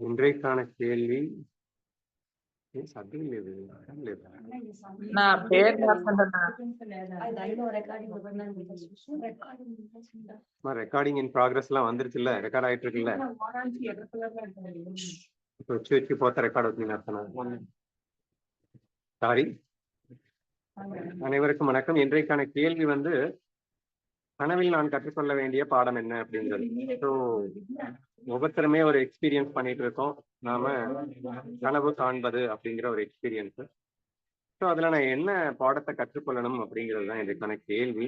இன்றைக்கான கேள்வி. அம்மா, ரெக்கார்டிங் இன் ப்ராக்ரஸ் எல்லாம் வந்துருச்சுல்ல? ரெக்கார்ட் ஆயிட்டு இருக்குல்ல இப்ப வச்சு வச்சு போத்த ரெக்கார்ட் சாரி அனைவருக்கும் வணக்கம். இன்றைக்கான கேள்வி வந்து கனவில் நான் கற்றுக்கொள்ள வேண்டிய பாடம் என்ன அப்படின்றது ஸோ ஒவ்வொருத்தருமே ஒரு எக்ஸ்பீரியன்ஸ் பண்ணிட்டு இருக்கோம் நாம கனவு காண்பது அப்படிங்கிற ஒரு எக்ஸ்பீரியன்ஸ் ஸோ அதில் நான் என்ன பாடத்தை கற்றுக்கொள்ளணும் அப்படிங்கிறது தான் இதுக்கான கேள்வி.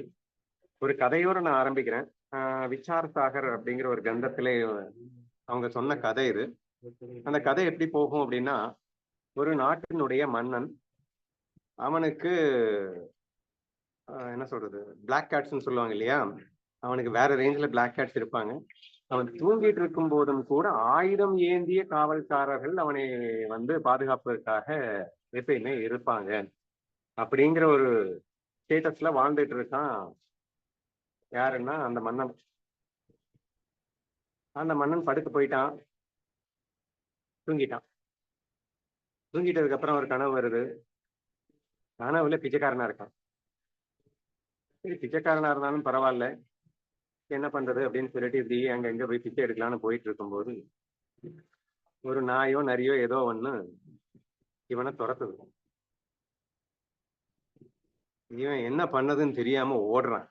ஒரு கதையோடு நான் ஆரம்பிக்கிறேன். ஆஹ் விசார் சாகர் அப்படிங்கிற ஒரு கந்தத்திலே அவங்க சொன்ன கதை இது. அந்த கதை எப்படி போகும் அப்படின்னா ஒரு நாட்டினுடைய மன்னன் அவனுக்கு என்ன சொல்றது? பிளாக் கேட்ஸ்னு சொல்லுவாங்க இல்லையா? அவனுக்கு வேற ரேஞ்சில் பிளாக் கேட்ஸ் இருப்பாங்க. அவன் தூங்கிட்டு இருக்கும் போதும் கூட ஆயுதம் ஏந்திய காவல்காரர்கள் அவனை வந்து பாதுகாப்பதற்காக எப்பயுமே இருப்பாங்க. அப்படிங்கிற ஒரு ஸ்டேட்டஸ்ல வாழ்ந்துட்டு இருக்கான். யாருன்னா அந்த மன்னன். அந்த மன்னன் படுத்து போயிட்டான். தூங்கிட்டான். தூங்கிட்டதுக்கு அப்புறம் ஒரு கனவு வருது. கனவுல பிச்சைக்காரனா இருக்கான். பிச்சைக்காரனா இருந்தாலும் பரவாயில்ல. என்ன பண்றது அப்படின்னு சொல்லிட்டு இப்படி அங்க எங்க போய் பிச்சை எடுக்கலாம்னு போயிட்டு இருக்கும்போது ஒரு நாயோ நரியோ ஏதோ ஒண்ணு இவனை துரத்துது. இவன் என்ன பண்ணதுன்னு தெரியாம ஓடுறான்.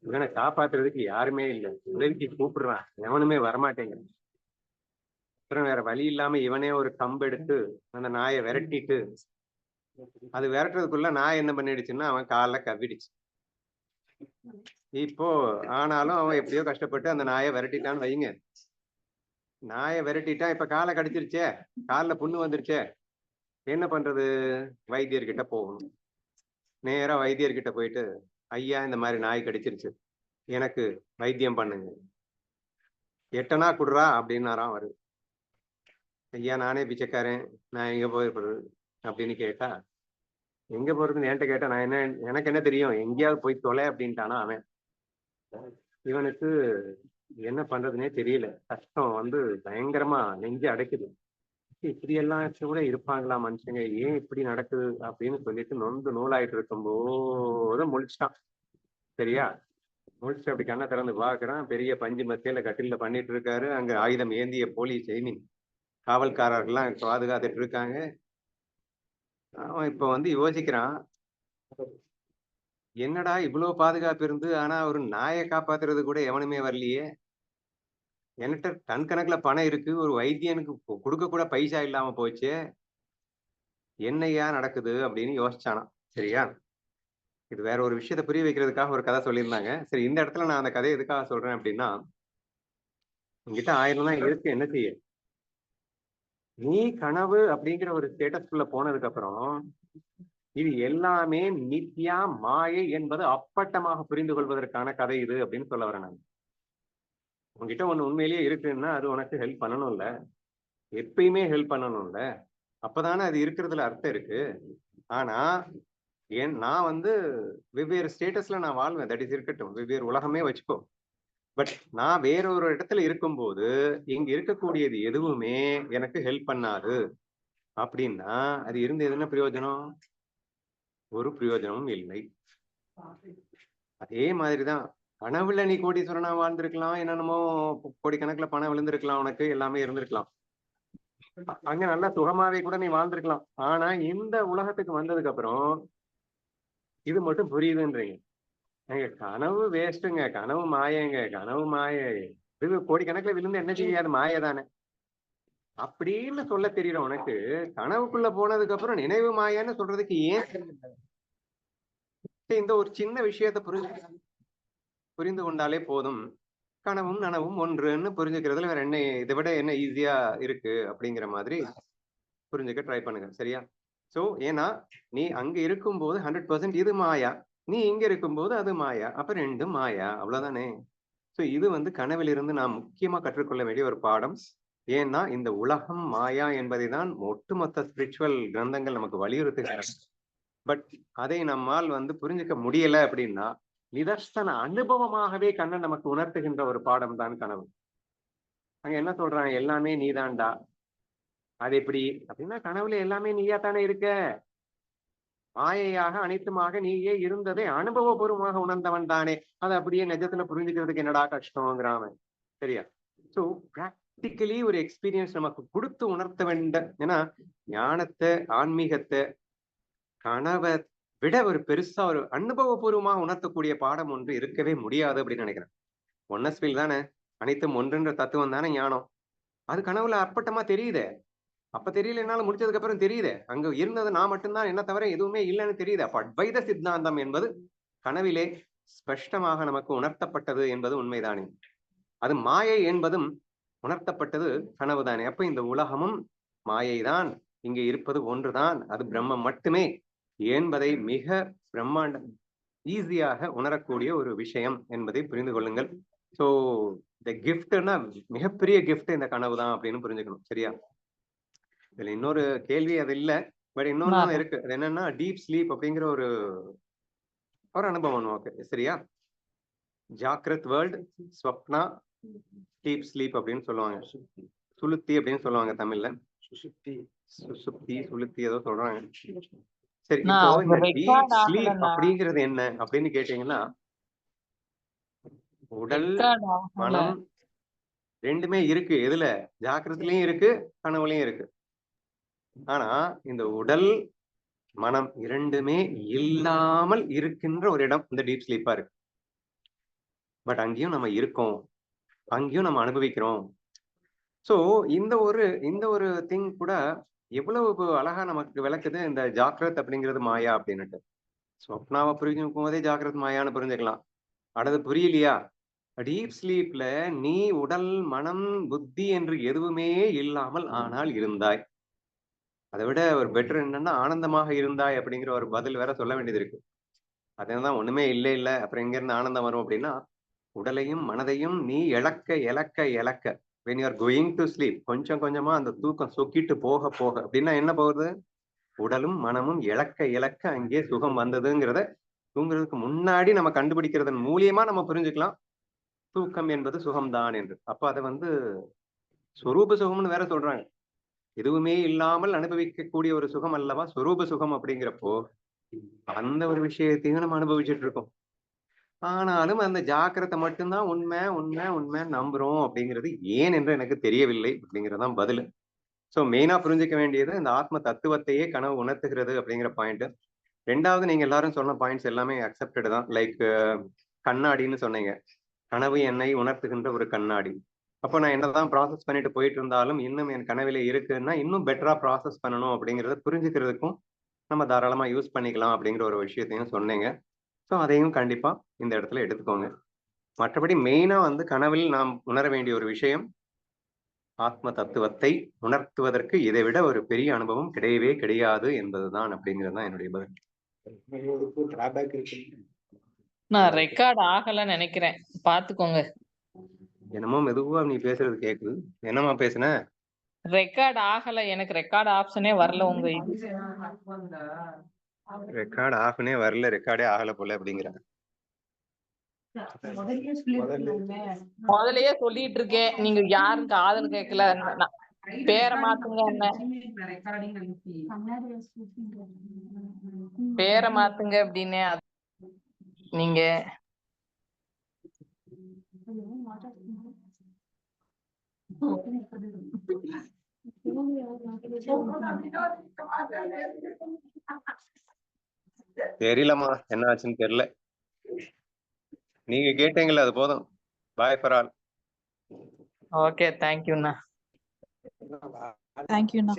இவனை காப்பாத்துறதுக்கு யாருமே இல்லை. உதவிக்கு கூப்பிடுறான். எவனுமே வரமாட்டேங்கிறான். அப்புறம் வேற வழி இல்லாம இவனே ஒரு கம்பு எடுத்து அந்த நாயை விரட்டிட்டு அது விரட்டுறதுக்குள்ள நாய் என்ன பண்ணிடுச்சுன்னா அவன் காலில் கவ்விடுச்சு. இப்போ ஆனாலும் அவன் எப்படியோ கஷ்டப்பட்டு அந்த நாயை விரட்டிட்டான்னு வைங்க. நாயை விரட்டிட்டா இப்ப காலை கடிச்சிருச்சே காலில் புண்ணு வந்துருச்சே என்ன பண்றது? வைத்தியர்கிட்ட போகணும். நேரா வைத்தியர்கிட்ட போயிட்டு ஐயா இந்த மாதிரி நாய் கடிச்சிருச்சு எனக்கு வைத்தியம் பண்ணுங்க. எட்டனா குடுறா அப்படின்னாராம் அவரு. ஐயா நானே பிச்சைக்காரன் நான் எங்க போயிருப்பது அப்படின்னு கேட்டா எங்க போறதுன்னு என்கிட்ட கேட்டா நான் என்ன எனக்கு என்ன தெரியும்? எங்கேயாவது போய் தொலை அப்படின்ட்டானா அவன். இவனுக்கு என்ன பண்றதுனே தெரியல. கஷ்டம் வந்து பயங்கரமா நெஞ்சு அடைக்குது. இப்படி எல்லாம் கூட இருப்பாங்களா மனுஷங்க? ஏன் இப்படி நடக்குது அப்படின்னு சொல்லிட்டு நொந்து நூலாயிட்டு இருக்கும்போது முழிச்சிட்டான். சரியா? முழிச்சு அப்படி கண்ணை திறந்து பாக்குறான் பெரிய பஞ்சு மத்தியில கட்டில பண்ணிட்டு இருக்காரு. அங்க ஆயுதம் ஏந்திய போலீஸ் ஐ காவல்காரர்கள்லாம் பாதுகாத்துட்டு இருக்காங்க. அவன் இப்ப வந்து யோசிக்கிறான். என்னடா இவ்வளவு பாதுகாப்பு இருந்து ஆனா ஒரு நாயை காப்பாத்துறது கூட எவனுமே வரலையே. என்கிட்ட டன் கணக்குல பணம் இருக்கு ஒரு வைத்தியனுக்கு கொடுக்க கூட பைசா இல்லாம போச்சு. என்னையா நடக்குது அப்படின்னு யோசிச்சானா சரியா? இது வேற ஒரு விஷயத்த புரிய வைக்கிறதுக்காக ஒரு கதை சொல்லியிருந்தாங்க. சரி இந்த இடத்துல நான் அந்த கதையை எதுக்காக சொல்றேன் அப்படின்னா உங்ககிட்ட ஆயிரம் தான் இருக்கு என்ன செய்ய? நீ கனவு அப்படிங்கிற ஒரு ஸ்டேட்டஸ்குள்ள போனதுக்கு அப்புறம் இது எல்லாமே நித்யா மாயை என்பது அப்பட்டமாக புரிந்து கொள்வதற்கான கதை இது அப்படின்னு சொல்ல வரேன் நான். உங்ககிட்ட ஒண்ணு உண்மையிலேயே இருக்குன்னா அது உனக்கு ஹெல்ப் பண்ணணும்ல. எப்பயுமே ஹெல்ப் பண்ணணும்ல. அப்பதானே அது இருக்கிறதுல அர்த்தம் இருக்கு. ஆனா ஏன் நான் வந்து வெவ்வேறு ஸ்டேட்டஸ்ல நான் வாழ்வேன். தட் இஸ் இருக்கட்டும். வெவ்வேறு உலகமே வச்சுக்கோ. பட் நான் வேற ஒரு இடத்துல இருக்கும்போது இங்க இருக்கக்கூடியது எதுவுமே எனக்கு ஹெல்ப் பண்ணாது. அப்படின்னா அது இருந்து எதுனா பிரயோஜனம்? ஒரு பிரயோஜனமும் இல்லை. அதே மாதிரிதான் கனவுல நீ கோடீஸ்வரனா வாழ்ந்திருக்கலாம் என்னென்னமோ கோடிக்கணக்குல பணம் விழுந்திருக்கலாம் உனக்கு எல்லாமே இருந்திருக்கலாம். அங்க நல்லா சுகமாவே கூட நீ வாழ்ந்திருக்கலாம். ஆனா இந்த உலகத்துக்கு வந்ததுக்கு அப்புறம் இது மட்டும் புரியுதுன்றீங்க. எங்க கனவு வேஸ்ட்டுங்க. கனவு மாயங்க. கனவு மாய. இது கோடிக்கணக்கில் விழுந்து என்ன செய்யாது மாய தானே. அப்படின்னு சொல்ல தெரியல உனக்கு கனவுக்குள்ள போனதுக்கு அப்புறம் நினைவு மாயன்னு சொல்றதுக்கு ஏன் இந்த ஒரு சின்ன விஷயத்தை புரிஞ்சு புரிந்து கொண்டாலே போதும். கனவும் நனவும் ஒன்றுன்னு புரிஞ்சுக்கிறதுல வேற என்ன இதை விட என்ன ஈஸியா இருக்கு அப்படிங்கிற மாதிரி புரிஞ்சுக்க ட்ரை பண்ணுங்க. சரியா? சோ ஏன்னா நீ அங்க இருக்கும்போது ஹண்ட்ரட் பர்சன்ட் இது மாயா. நீ இங்க இருக்கும்போது அது மாயா அப்ப ரெண்டும் மாயா. அவ்வளவுதானே? சோ இது வந்து கனவிலிருந்து நாம் முக்கியமா கற்றுக்கொள்ள வேண்டிய ஒரு பாடம். ஏன்னா இந்த உலகம் மாயா என்பதை தான் ஒட்டுமொத்த ஸ்பிரிச்சுவல் கிரந்தங்கள் நமக்கு வலியுறுத்துகின்றன பட் அதை நம்மால் வந்து புரிஞ்சுக்க முடியல அப்படின்னா நிதர்சன அனுபவமாகவே கண்ணன் நமக்கு உணர்த்துகின்ற ஒரு பாடம் தான் கனவு. அங்க என்ன சொல்றாங்க எல்லாமே நீதான்டா அது எப்படி? அப்படின்னா கனவுல எல்லாமே நீயா தானே இருக்க? மாயையாக அனைத்துமாக நீயே இருந்ததை அனுபவபூர்வமாக உணர்ந்தவன் தானே. அதை அப்படியே நிஜத்துல புரிஞ்சுக்கிறதுக்கு என்னடா கஷ்டங்கிறாமன் சரியா? சோ பிராக்டிக்கலி ஒரு எக்ஸ்பீரியன்ஸ் நமக்கு கொடுத்து உணர்த்த வேண்ட ஏன்னா ஞானத்தை ஆன்மீகத்தை கனவை விட ஒரு பெருசா ஒரு அனுபவபூர்வமாக உணர்த்தக்கூடிய பாடம் ஒன்று இருக்கவே முடியாது அப்படின்னு நினைக்கிறேன். ஒன்னஸ் தானே? அனைத்தும் ஒன்றுன்ற தத்துவம் தானே ஞானம்? அது கனவுல அப்பட்டமா தெரியுதே. அப்ப தெரியலனாலும் முடிச்சதுக்கு அப்புறம் தெரியுது. அங்க இருந்தது நான் மட்டும்தான் என்ன தவிர எதுவுமே இல்லைன்னு தெரியுது. அப்ப அத்வைத சித்தாந்தம் என்பது கனவிலே ஸ்பஷ்டமாக நமக்கு உணர்த்தப்பட்டது என்பது உண்மைதானே. அது மாயை என்பதும் உணர்த்தப்பட்டது கனவுதானே. அப்ப இந்த உலகமும் மாயைதான். இங்கே இருப்பது ஒன்றுதான். அது பிரம்மம் மட்டுமே என்பதை மிக பிரம்மாண்ட ஈஸியாக உணரக்கூடிய ஒரு விஷயம் என்பதை புரிந்து கொள்ளுங்கள். சோ இந்த கிஃப்ட்னா மிகப்பெரிய கிஃப்ட் இந்த கனவு தான் அப்படின்னு புரிஞ்சுக்கணும். சரியா? இதுல இன்னொரு கேள்வி அது இல்ல. பட் இன்னொன்னு இருக்கு. அது என்னன்னா டீப் ஸ்லீப் அப்படிங்கிற ஒரு ஒரு அனுபவம் நமக்கு சரியா? ஜாக்ரத் வேர்ல்ட் ஸ்வப்னா டீப் ஸ்லீப் அப்படின்னு சொல்லுவாங்க. சுளுத்தி அப்படின்னு சொல்லுவாங்க தமிழ்ல. சுசுப்தி. சுளுத்தி ஏதோ சொல்றாங்க. சரி டீப் ஸ்லீப். அப்படிங்கிறது என்ன அப்படின்னு கேட்டீங்கன்னா உடல். மனம் ரெண்டுமே இருக்கு. எதுல? ஜாக்கிரத்திலயும் இருக்கு கனவுலயும் இருக்கு. ஆனா இந்த உடல் மனம் இரண்டுமே இல்லாமல் இருக்கின்ற ஒரு இடம் இந்த டீப் ஸ்லீப்பா இருக்கு. பட் அங்கேயும் நம்ம இருக்கோம். அங்கேயும் நம்ம அனுபவிக்கிறோம். சோ இந்த ஒரு இந்த ஒரு திங் கூட எவ்வளவு அழகா நமக்கு விளக்குது இந்த ஜாக்கிரத் அப்படிங்கிறது மாயா அப்படின்னுட்டு. ஸ்வப்னாவை புரிஞ்சுக்கும் போதே ஜாக்கிரத் மாயான்னு புரிஞ்சுக்கலாம். அடுத்து புரியலையா? டீப் ஸ்லீப்ல நீ உடல் மனம் புத்தி என்று எதுவுமே இல்லாமல் ஆனால் இருந்தாய். அதை விட ஒரு பெட்டர் என்னன்னா ஆனந்தமாக இருந்தாய் அப்படிங்கிற ஒரு பதில் வேற சொல்ல வேண்டியது இருக்கு. அதுதான் ஒண்ணுமே இல்லை இல்லை அப்புறம் எங்க இருந்து ஆனந்தம் வரும் அப்படின்னா உடலையும் மனதையும் நீ இழக்க இழக்க இழக்க. When you're going to sleep கொஞ்சம் கொஞ்சமா அந்த தூக்கம் சொக்கிட்டு போக போக. அப்படின்னா என்ன போகுது? உடலும் மனமும் இழக்க இழக்க அங்கே சுகம் வந்ததுங்கிறத தூங்குறதுக்கு முன்னாடி நம்ம கண்டுபிடிக்கிறதன் மூலியமா நம்ம புரிஞ்சுக்கலாம். தூக்கம் என்பது சுகம்தான் என்று. அப்ப அதை வந்து சொரூப சுகம்னு வேற சொல்றாங்க. எதுவுமே இல்லாமல் அனுபவிக்கக்கூடிய ஒரு சுகம் அல்லவா? ஸ்வரூப சுகம் அப்படிங்கிறப்போ அந்த ஒரு விஷயத்தையும் நம்ம அனுபவிச்சுட்டு இருக்கோம். ஆனாலும் அந்த ஜாக்கிரதை மட்டும்தான் உண்மை உண்மை உண்மை நம்புறோம் அப்படிங்கிறது ஏன் என்று எனக்கு தெரியவில்லை அப்படிங்கறதுதான் பதில். சோ மெயினாக புரிஞ்சுக்க வேண்டியது இந்த ஆத்ம தத்துவத்தையே கனவு உணர்த்துகிறது அப்படிங்கிற பாயிண்ட் ரெண்டாவது நீங்க எல்லாரும் சொன்ன பாயிண்ட்ஸ் எல்லாமே அக்செப்டடு தான். லைக் கண்ணாடின்னு சொன்னீங்க. கனவு என்னை உணர்த்துகின்ற ஒரு கண்ணாடி. அப்போ நான் என்னதான் ப்ராசஸ் பண்ணிட்டு போயிட்டு இருந்தாலும் இன்னும் என் கனவில இருக்குன்னா இன்னும் பெட்டரா ப்ராசஸ் பண்ணணும் அப்படிங்கறத புரிஞ்சுக்கிறதுக்கும் நம்ம தாராளமா யூஸ் பண்ணிக்கலாம் அப்படிங்கிற ஒரு விஷயத்தையும் சொன்னீங்க. ஸோ அதையும் கண்டிப்பா இந்த இடத்துல எடுத்துக்கோங்க. மற்றபடி மெயினா வந்து கனவில் நாம் உணர வேண்டிய ஒரு விஷயம் ஆத்ம தத்துவத்தை உணர்த்துவதற்கு இதை விட ஒரு பெரிய அனுபவம் கிடையவே கிடையாது என்பதுதான் அப்படிங்கிறது தான் என்னுடைய பதில். நான் ரெக்கார்ட் ஆகலன்னு நினைக்கிறேன். பாத்துக்கோங்க என்னமோ மெதுவா நீ பேசுறது கேக்குது. என்னமா பேசுன? ரெக்கார்ட் ஆகல. எனக்கு ரெக்கார்ட் ஆப்ஷனே வரல உங்க ரெக்கார்ட் ஆஃப்னே வரல. ரெக்கார்டே ஆகல போல அப்படிங்கிறாங்க முதல்லயே சொல்லிட்டு இருக்கேன். நீங்க யாரும் காதல் கேட்கல பேரை மாத்துங்க என்ன? பேரை மாத்துங்க அப்படின்னு நீங்க தெரியலம்மா என்ன ஆச்சுன்னு தெரியல. நீங்க கேட்டீங்கல்ல அது போதும். பாய் ஃபார் ஆல் ஓகே தேங்க்யூண்ணா தேங்க்யூண்ணா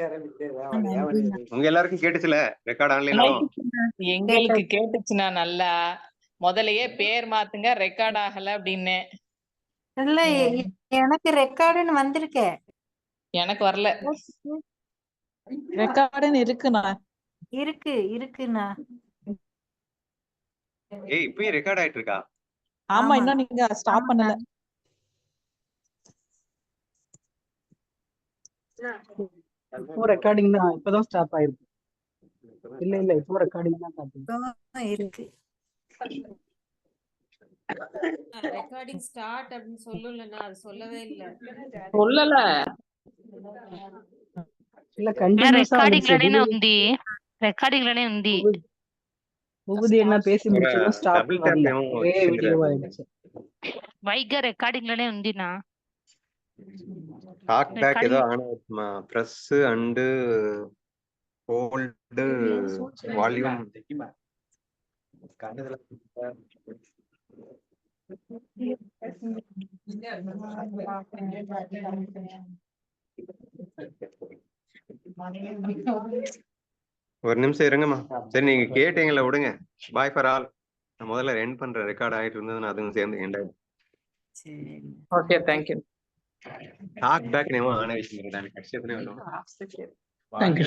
உங்க எல்லாருக்கும் கேட்டுச்சுல? ரெக்கார்ட் ஆன்லைன்ல எங்களுக்கு கேட்டுச்சுண்ணா நல்லா. முதல்லயே பேர் மாத்துங்க ரெக்கார்ட் ஆகல அப்படின்னு. இல்ல எ- எனக்கு ரெக்கார்டுன்னு வந்திருக்கே. எனக்கு வரல. ரெக்கார்டுன்னு இருக்குண்ணா. இருக்கு இருக்குண்ணா. ஏய் இப்பயும் ரெக்கார்ட் ஆயிட்டு இருக்கா ஆமா ஆமா. இன்னும் நீங்க ஸ்டாப் பண்ணல. இப்போ ரெக்கார்டிங் தான் இப்பதான் ஸ்டாப் ஆயிருக்கு. இல்ல இல்ல இப்போ ரெக்கார்டிங் தான் காட்டுது ஆ, இருக்கு. ரெக்கார்டிங் ஸ்டார்ட் அப்படின்னு சொல்லலண்ணா அது சொல்லவே இல்ல சொல்லல இல்ல கண்டினியூஸா రికార్డింగ్ లోనే ఉంది రికార్డింగ్ లోనే ఉంది உகுதி என்ன பேசி முடிச்சதும் ஸ்டாப் double tap வரல ஏமோ ஒரே வச்சிருக்காரு. வீடியோ ஆயிடுச்சு వైగ్గా రికార్డింగ్ లోనే ఉంది నా டாக் பேக் ஏதோ Recording. ஆன் ஆகுமா ப்ரெஸ் அண்டு ஹோல்டு வால்யூம் ஒரு நிமிஷம் இருங்கம்மா சரி நீங்க கேட்டீங்களா விடுங்க பாய் ஃபார் ஆல் நான் முதல்ல எண்ட் பண்றேன் ரெக்கார்ட் ஆயிட்டு இருந்தது நான் அதுவும் சேர்ந்து எண்ட் ஆயிடும் okay thank you talk back நேமோ ஆன வச்சுக்கிறேன் దాని ఖచ్చితంగా వెళ్ళాం Thank you,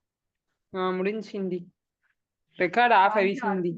முடிஞ்சிంది రికార్డ్ ఆఫ్ అయ్యింది